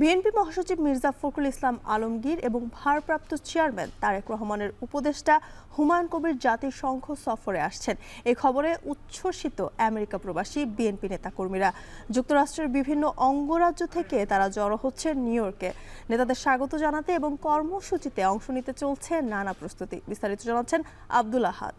BNP মহাসচিব মির্জা ফখরুল ইসলাম আলমগীর এবং ভারপ্রাপ্ত চেয়ারম্যান তারেক রহমানের উপদেষ্টা হুমায়ুন কবির জাতিসংঘ সফরে আসছেন। এই খবরে উচ্ছ্বসিত আমেরিকা প্রবাসী বিএনপি নেতাকর্মীরা। যুক্তরাষ্ট্রের বিভিন্ন অঙ্গরাজ্য থেকে তারা জড়ো হচ্ছে নিউ ইয়র্কে। নেতাদের স্বাগত জানাতে এবং কর্মসূচিতে অংশ নিতে চলছে নানা প্রস্তুতি। বিস্তারিত জানাচ্ছেন আব্দুল আহাদ।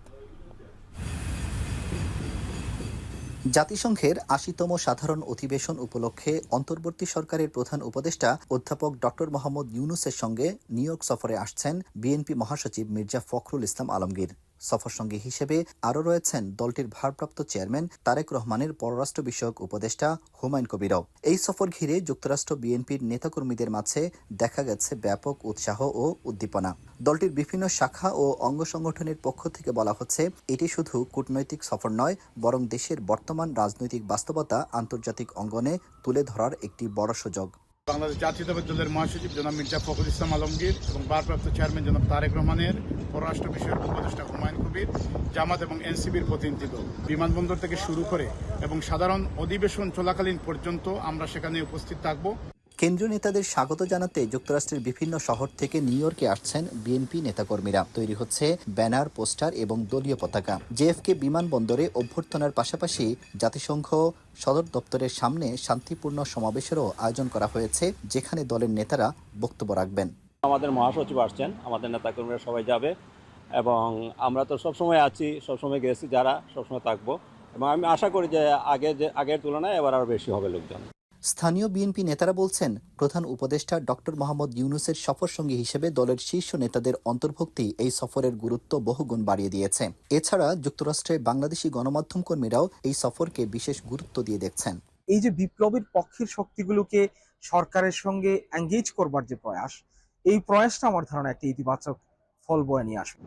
জাতিসংঘের আশিতম সাধারণ অধিবেশন উপলক্ষে অন্তর্বর্তী সরকারের প্রধান উপদেষ্টা অধ্যাপক ডক্টর মোহাম্মদ ইউনুসের সঙ্গে নিউ সফরে আসছেন বিএনপি মহাসচিব মির্জা ফখরুল ইসলাম আলমগীর। সফরসঙ্গী হিসেবে আরও রয়েছেন দলটির ভারপ্রাপ্ত চেয়ারম্যান তারেক রহমানের পররাষ্ট্র বিষয়ক উপদেষ্টা হুমায়ুন কবিরও। এই সফর ঘিরে যুক্তরাষ্ট্র বিএনপির নেতাকর্মীদের মাঝে দেখা গেছে ব্যাপক উৎসাহ ও উদ্দীপনা। দলটির বিভিন্ন শাখা ও অঙ্গ সংগঠনের পক্ষ থেকে বলা হচ্ছে, এটি শুধু কূটনৈতিক সফর নয়, বরং দেশের বর্তমান রাজনৈতিক বাস্তবতা আন্তর্জাতিক অঙ্গনে তুলে ধরার একটি বড় সুযোগ। বাংলাদেশ জাতীয়তাবাদী দলের মহাসচিব জনাব মির্জা ফখরুল ইসলাম আলমগীর এবং ভারপ্রাপ্ত চেয়ারম্যান জনাব তারেক রহমানের পররাষ্ট্র বিষয়ক উপদেষ্টা হুমায়ুন কবির, জামাত এবং এনসিবির প্রতিনিধি দল। বিমানবন্দর থেকে শুরু করে এবং সাধারণ অধিবেশন চলাকালীন পর্যন্ত আমরা সেখানে উপস্থিত থাকব। কেন্দ্রীয় নেতাদের স্বাগত জানাতে যুক্তরাষ্ট্রের বিভিন্ন শহর থেকে নিউ ইয়র্কে আসছেন বিএনপি নেতাকর্মীরা। তৈরি হচ্ছে ব্যানার, পোস্টার এবং দলীয় পতাকা। জেএফকে বিমানবন্দরে অভ্যর্থনার পাশাপাশি জাতিসংঘ সদর দপ্তরের সামনে শান্তিপূর্ণ সমাবেশেরও আয়োজন করা হয়েছে, যেখানে দলের নেতারা বক্তব্য রাখবেন। আমাদের মহাসচিব আসছেন, আমাদের নেতাকর্মীরা সবাই যাবে এবং আমরা তো সবসময় আছি, সবসময় গেছি, যারা সবসময় থাকব। এবং আমি আশা করি যে আগে যে, আগের তুলনায় এবার আরও বেশি হবে লোকজন। স্থানীয় বিএনপি নেতারা বলছেন, প্রধান উপদেষ্টা ডক্টর মোহাম্মদ ইউনুসের সফরসঙ্গী হিসেবে দলের শীর্ষ নেতাদের অন্তর্ভুক্তি এই সফরের গুরুত্ব বহুগুণ বাড়িয়ে দিয়েছে। এছাড়া যুক্তরাষ্ট্রে বাংলাদেশি গণমাধ্যম কর্মীরাও এই সফরকে বিশেষ গুরুত্ব দিয়ে দেখছেন। এই যে বিপ্লবের পক্ষের শক্তিগুলোকে সরকারের সঙ্গে এঙ্গেজ করবার যে প্রয়াস, এই প্রয়াসটা আমার ধারণা একটা ইতিবাচক ফল বয়ে নিয়ে আসবে।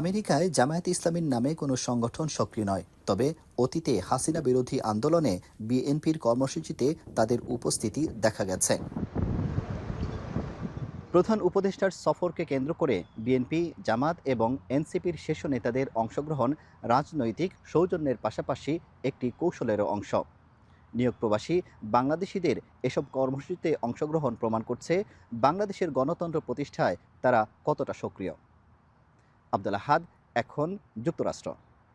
আমেরিকায় জামায়াত ইসলামীর নামে কোনো সংগঠন সক্রিয় নয়, তবে অতীতে হাসিনা বিরোধী আন্দোলনে বিএনপির কর্মসূচিতে তাদের উপস্থিতি দেখা গেছে। প্রধান উপদেষ্টার সফরকে কেন্দ্র করে বিএনপি, জামাত এবং এনসিপির শীর্ষ নেতাদের অংশগ্রহণ রাজনৈতিক সৌজন্যের পাশাপাশি একটি কৌশলেরও অংশ। নিয়োগ প্রবাসী বাংলাদেশিদের এসব কর্মসূচিতে অংশগ্রহণ প্রমাণ করছে বাংলাদেশের গণতন্ত্র প্রতিষ্ঠায় তারা কতটা সক্রিয়। আব্দুল আহাদ এখন যুক্তরাষ্ট্র।